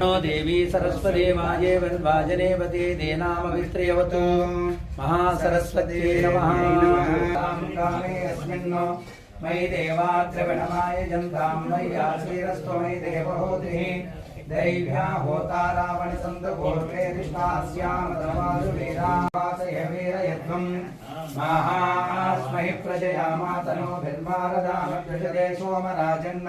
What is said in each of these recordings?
No देवी सरस्वती वाजे वन्वाजनेपते देनामविस्त्रियवतु महासरस्वत्यै नमः। कामे अस्मिन्नो मयि देवाद्रविणमाय जन्तां मयि आश्रीरस्व मयि देवहोत्रिः दैभ्या होता रावण सन्दर्भोर्वे ऋष्णास्यामतमासुवीरावासयवीरयध्वम् माहास्महि प्रजया मातनो भिर्मारदामप्रजदे सोमराजन्न।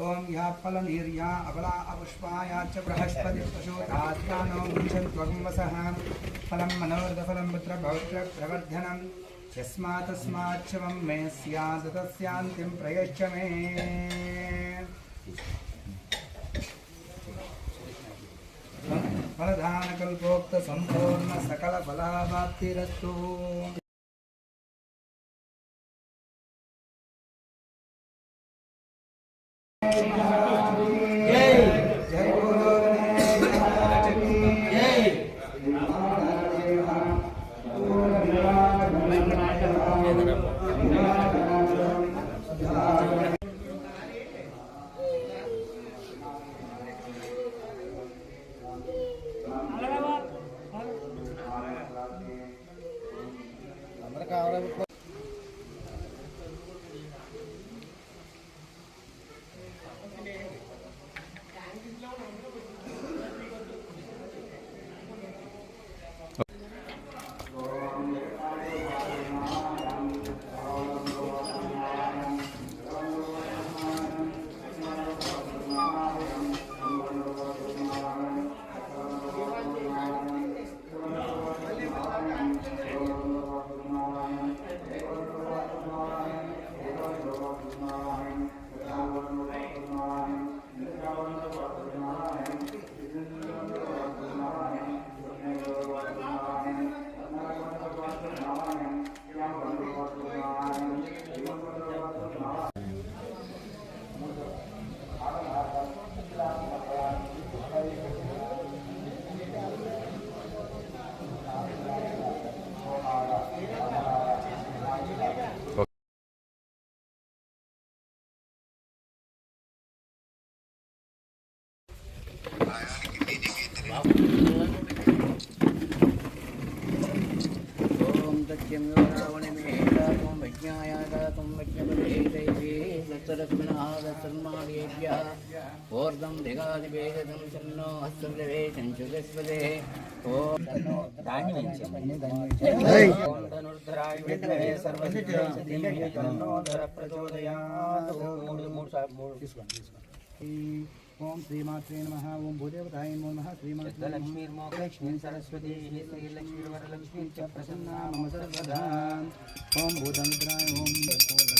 ओम या फलन हिर्या अबला अपुष्पाया च बृहस्पति पशुधात्मानो मुंशन त्वगमसः फलं मनोर्दफलं पुत्र भवत्र प्रवर्धनम् यस्मातस्माच्छवं मे स्यात् तस्यान्तिं प्रयच्छ मे। फलदानकल्पोक्तसम्पूर्णसकलफलावाप्तिरस्तु रश्मिणः तन्मादेभ्यः ओर्धं ओम श्रीमात्रे नमः ओम भूदेवताय नमो नमः श्रीमात्रे लक्ष्मी सरस्वती श्रीलक्ष्मी च प्रसन्ना मम सर्वदा। ओम भूतमित्राय ओम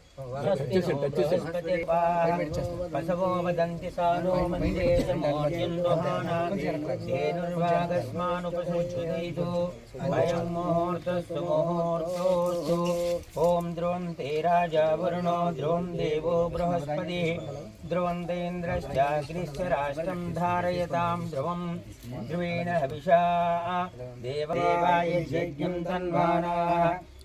జపవాహరిహర ముఖ్య దేవగణానాం వయం ముహూర్తస్సు ముహూర్తోస్తు ఓం తే రాజా వరుణో దేవో బృహస్పతి ధ్రువంతేంద్రశ్చాగ్నిశ్చ రాష్ట్రం ధారయతాం ధ్రువం ధ్రువేణ హవిషా దేవాయ యజ్ఞం తన్వానా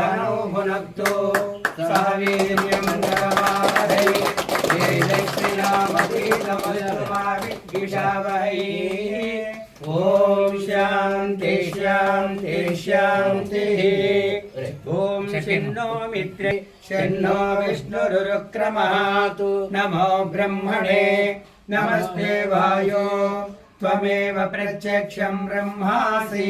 सहनो भुनक्तो सह वीर्यं करवावहै तेजस्विनामतीतमस्तुमाविद्विषावहै ॐ शान्ति शान्ति शान्तिः ॐ शन्नो मित्रे शन्नो विष्णुरुक्रमातु नमो ब्रह्मणे नमस्ते वायो त्वमेव प्रत्यक्षं ब्रह्मासि,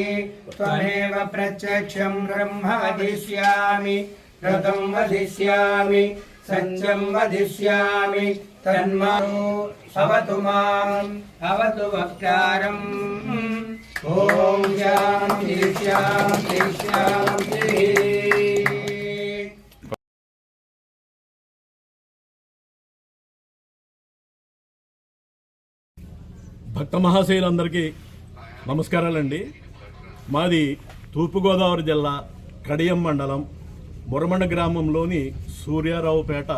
त्वमेव प्रत्यक्षं ब्रह्म वदिष्यामि ऋतं वदिष्यामि सत्यं वदिष्यामि, तन्मारो अवतु माम् अवतु वक्तारम्। ॐ शान्ति शान्ति शान्तिः భక్త మహాశయులందరికీ నమస్కారాలండి. మాది తూర్పుగోదావరి జిల్లా కడియం మండలం మురమండ గ్రామంలోని సూర్యారావుపేట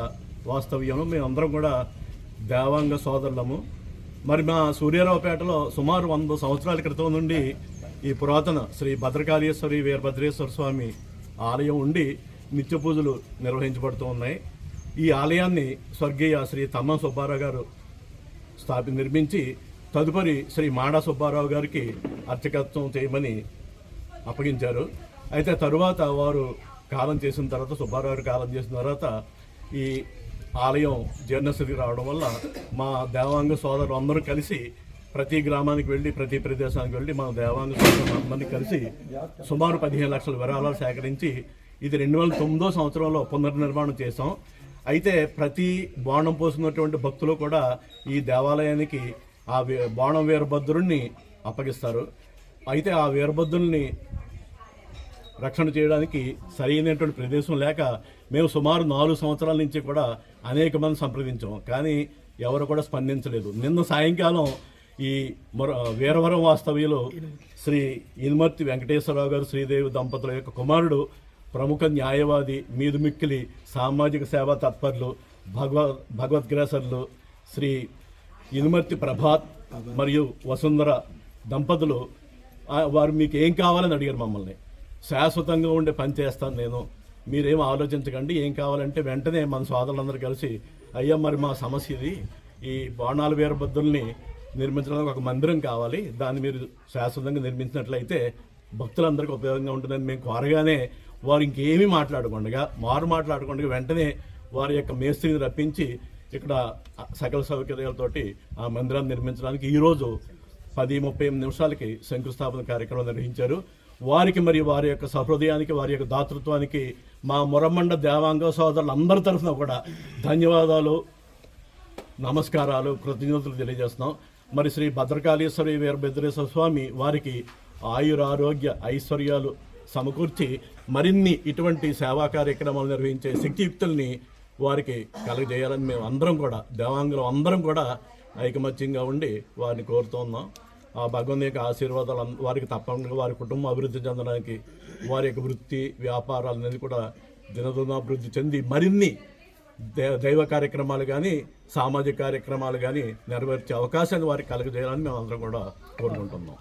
వాస్తవ్యము మేమందరం కూడా దేవాంగ సోదరులము. మరి మా సూర్యారావుపేటలో సుమారు వంద సంవత్సరాల క్రితం నుండి ఈ పురాతన శ్రీ భద్రకాళేశ్వరి వీరభద్రేశ్వర స్వామి ఆలయం ఉండి నిత్య పూజలు నిర్వహించబడుతూ ఉన్నాయి. ఈ ఆలయాన్ని స్వర్గీయ శ్రీ తమ్మ సుబ్బారావు గారు స్థాపి నిర్మించి తదుపరి శ్రీ మాడా సుబ్బారావు గారికి అర్చకత్వం చేయమని అప్పగించారు. అయితే తరువాత వారు కాలం చేసిన తర్వాత సుబ్బారావు గారు కాలం చేసిన తర్వాత ఈ ఆలయం జీర్ణస్థితికి రావడం వల్ల మా దేవాంగ సోదరులు అందరూ కలిసి ప్రతి గ్రామానికి వెళ్ళి ప్రతి ప్రదేశానికి వెళ్ళి మా దేవాంగ సోదరులు అందరినీ కలిసి సుమారు పదిహేను లక్షల విరాళాలు సేకరించి ఇది రెండు వేల తొమ్మిదో సంవత్సరంలో పునర్నిర్మాణం చేశాం. అయితే ప్రతి బాణం పోసినటువంటి భక్తులు కూడా ఈ దేవాలయానికి ఆ బాణం వీరభద్రుణ్ణి అప్పగిస్తారు. అయితే ఆ వీరభద్రుల్ని రక్షణ చేయడానికి సరైనటువంటి ప్రదేశం లేక మేము సుమారు నాలుగు సంవత్సరాల నుంచి కూడా అనేక మంది సంప్రదించాం. కానీ ఎవరు కూడా స్పందించలేదు. నిన్న సాయంకాలం ఈ వీరవరం వాస్తవ్యులు శ్రీ ఇనుమర్తి వెంకటేశ్వరరావు గారు శ్రీదేవి దంపతుల యొక్క కుమారుడు ప్రముఖ న్యాయవాది మీదుమిక్కిలి సామాజిక సేవా తత్పరులు భగవ భగవద్గ్రాసర్లు శ్రీ ఇనుమర్తి ప్రభాత్ మరియు వసుంధర దంపతులు వారు మీకు ఏం కావాలని అడిగారు మమ్మల్ని. శాశ్వతంగా ఉండే పని చేస్తాను నేను. మీరేం ఆలోచించకండి. ఏం కావాలంటే వెంటనే మన సోదరులందరూ కలిసి అయ్యా మరి మా సమస్య ఇది. ఈ బాణాల వీరభద్రుల్ని నిర్మించడానికి ఒక మందిరం కావాలి. దాన్ని మీరు శాశ్వతంగా నిర్మించినట్లయితే భక్తులందరికీ ఉపయోగంగా ఉంటుందని మేము కోరగానే వారు ఇంకేమీ మాట్లాడకుండా మారు మాట్లాడకుండా వెంటనే వారి యొక్క మేస్త్రిని రప్పించి ఇక్కడ సకల సౌకర్యాలతోటి ఆ మందిరాన్ని నిర్మించడానికి ఈరోజు పది ముప్పై ఎనిమిది నిమిషాలకి శంకుస్థాపన కార్యక్రమం నిర్వహించారు. వారికి మరి వారి యొక్క సహృదయానికి వారి యొక్క దాతృత్వానికి మా మురమండ దేవాంగ సోదరులందరి తరఫున కూడా ధన్యవాదాలు నమస్కారాలు కృతజ్ఞతలు తెలియజేస్తున్నాం. మరి శ్రీ భద్రకాళేశ్వరి వీరభద్రేశ్వర స్వామి వారికి ఆయురారోగ్య ఐశ్వర్యాలు సమకూర్చి మరిన్ని ఇటువంటి సేవా కార్యక్రమాలు నిర్వహించే శక్తియుక్తుల్ని వారికి కలుగజేయాలని మేము అందరం కూడా దేవాంగులం అందరం కూడా ఐకమత్యంగా ఉండి వారిని కోరుతున్నాం ఆ భగవంతు యొక్క ఆశీర్వాదాలు వారికి తప్పకుండా వారి కుటుంబం అభివృద్ధి చెందడానికి వారి యొక్క వృత్తి వ్యాపారాలు అనేది కూడా దినదినాభివృద్ధి చెంది మరిన్ని దే- దైవ కార్యక్రమాలు కానీ సామాజిక కార్యక్రమాలు కానీ నెరవేర్చే అవకాశాన్ని వారికి కలుగజేయాలని మేము అందరం కూడా కోరుకుంటున్నాం.